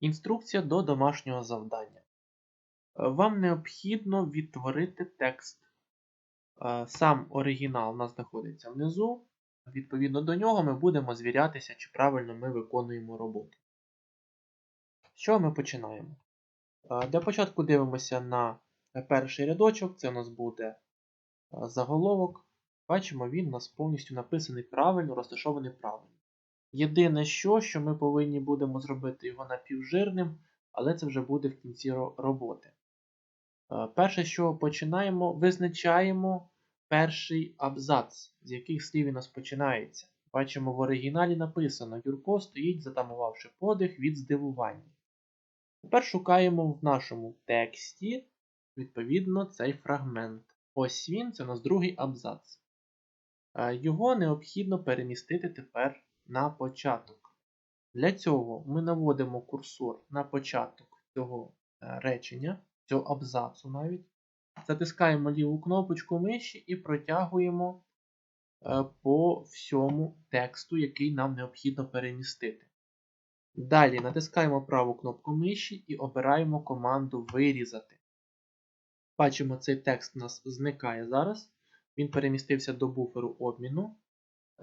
Інструкція до домашнього завдання. Е, Вам необхідно відтворити текст. Е, Сам оригінал у нас знаходиться внизу. Відповідно до нього ми будемо звірятися, чи правильно ми виконуємо роботу. Чого ми починаємо? Е, Для початку дивимося на перший рядочок. Це у нас буде заголовок. Бачимо, він у нас повністю написаний правильно, розташований правильно. Єдине, що, що ми повинні будемо зробити його напівжирним, але це вже буде в кінці роботи. Е, Перше, що починаємо, визначаємо перший абзац, з яких слів у нас починається. Бачимо, в оригіналі написано: Юрко стоїть, затамувавши подих від здивування. Тепер шукаємо в нашому тексті, відповідно, цей фрагмент. Ось він, це у нас другий абзац. Е, Його необхідно перемістити тепер на початок. Для цього ми наводимо курсор на початок цього е, речення, цього абзацу навіть. Затискаємо ліву кнопочку миші і протягуємо е, по всьому тексту, який нам необхідно перемістити. Далі натискаємо праву кнопку миші і обираємо команду Вирізати. Бачимо, цей текст у нас зникає зараз. Він перемістився до буферу обміну.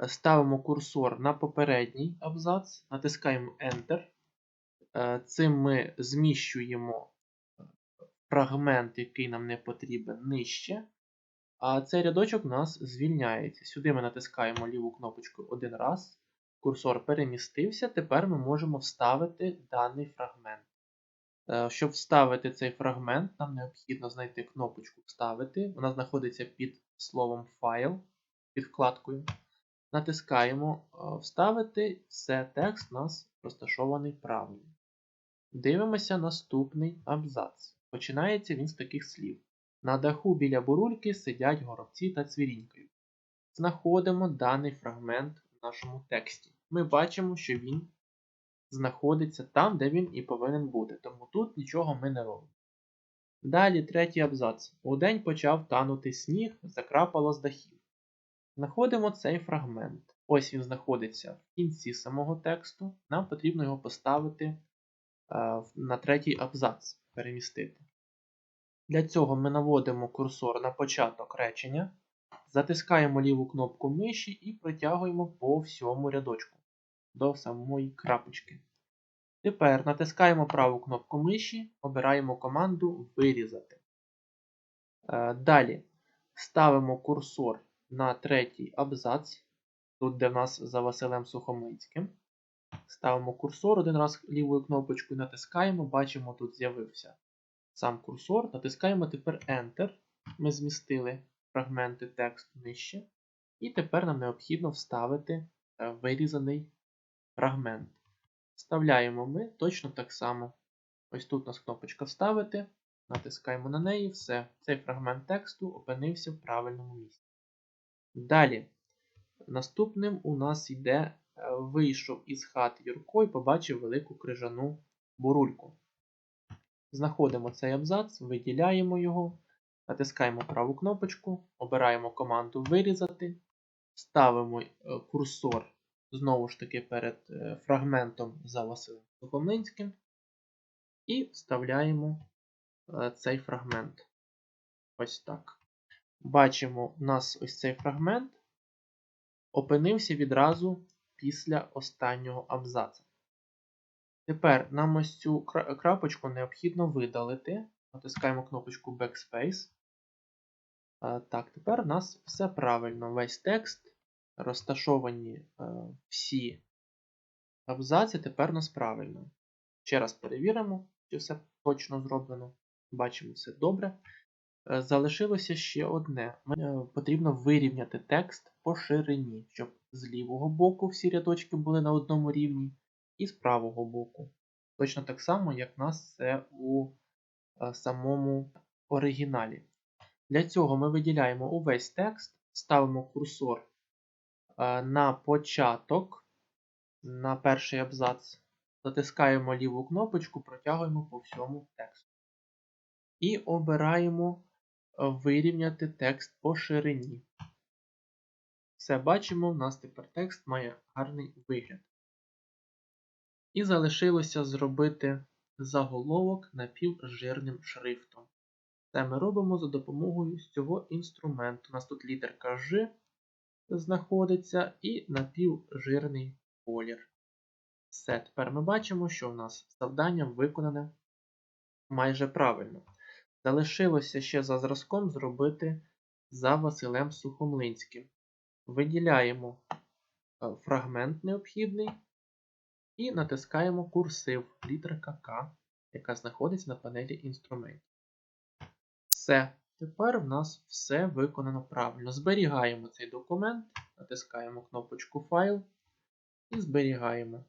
Ставимо курсор на попередній абзац, натискаємо Enter. Е, Цим ми зміщуємо фрагмент, який нам не потрібен, нижче. А цей рядочок нас звільняється. Сюди ми натискаємо ліву кнопочку один раз. Курсор перемістився. Тепер ми можемо вставити даний фрагмент. Е, Щоб вставити цей фрагмент, нам необхідно знайти кнопочку Вставити. Вона знаходиться під словом файл, під вкладкою. Натискаємо е, Вставити. Все, текст у нас розташований правильно. Дивимося наступний абзац. Починається він з таких слів. На даху біля бурульки сидять горобці та цвірінькають. Знаходимо даний фрагмент в нашому тексті. Ми бачимо, що він знаходиться там, де він і повинен бути, тому тут нічого ми не робимо. Далі третій абзац. Удень почав танути сніг, закрапало з дахів. Знаходимо цей фрагмент. Ось він знаходиться в кінці самого тексту. Нам потрібно його поставити е, на третій абзац, перемістити. Для цього ми наводимо курсор на початок речення, затискаємо ліву кнопку миші і протягуємо по всьому рядочку до самої крапочки. Тепер натискаємо праву кнопку миші, обираємо команду Вирізати. Е, Далі ставимо курсор на третій абзац, тут де в нас за Василем Сухомлинським. Ставимо курсор один раз лівою кнопочкою натискаємо, бачимо, тут з'явився сам курсор. Натискаємо тепер Enter. Ми змістили фрагменти тексту нижче. І тепер нам необхідно вставити е, вирізаний фрагмент. Вставляємо ми точно так само. Ось тут у нас кнопочка Вставити. Натискаємо на неї, все. Цей фрагмент тексту опинився в правильному місці. Далі. Наступним у нас йде е, вийшов із хати Юрко і побачив велику крижану бурульку. Знаходимо цей абзац, виділяємо його, натискаємо праву кнопочку, обираємо команду Вирізати, ставимо е, курсор знову ж таки перед е, фрагментом за Василем Сухомлинським і вставляємо цей фрагмент. Ось так. Бачимо, у нас ось цей фрагмент опинився відразу після останнього абзаца. Тепер нам ось цю крапочку необхідно видалити. Натискаємо кнопочку Backspace. Е, Так, тепер у нас все правильно. Весь текст, розташовані е, всі абзаці, тепер у нас правильно. Ще раз перевіримо, чи все точно зроблено. Бачимо, все добре. Е, Залишилося ще одне. Е, Потрібно вирівняти текст по ширині, щоб з лівого боку всі рядочки були на одному рівні, і з правого боку. Точно так само, як в нас це у е, самому оригіналі. Для цього ми виділяємо увесь текст, ставимо курсор на початок, на перший абзац, затискаємо ліву кнопочку, протягуємо по всьому тексту. І обираємо вирівняти текст по ширині. Все бачимо, у нас тепер текст має гарний вигляд. І залишилося зробити заголовок напівжирним шрифтом. Це ми робимо за допомогою цього інструменту. У нас тут літерка Ж знаходиться і напівжирний колір. Все, тепер ми бачимо, що в нас завдання виконане майже правильно. Залишилося ще за зразком зробити за Василем Сухомлинським. Виділяємо е, фрагмент необхідний і натискаємо курсив літерка К, яка знаходиться на панелі інструментів. Все. Тепер в нас все виконано правильно. Зберігаємо цей документ, натискаємо кнопочку Файл і зберігаємо.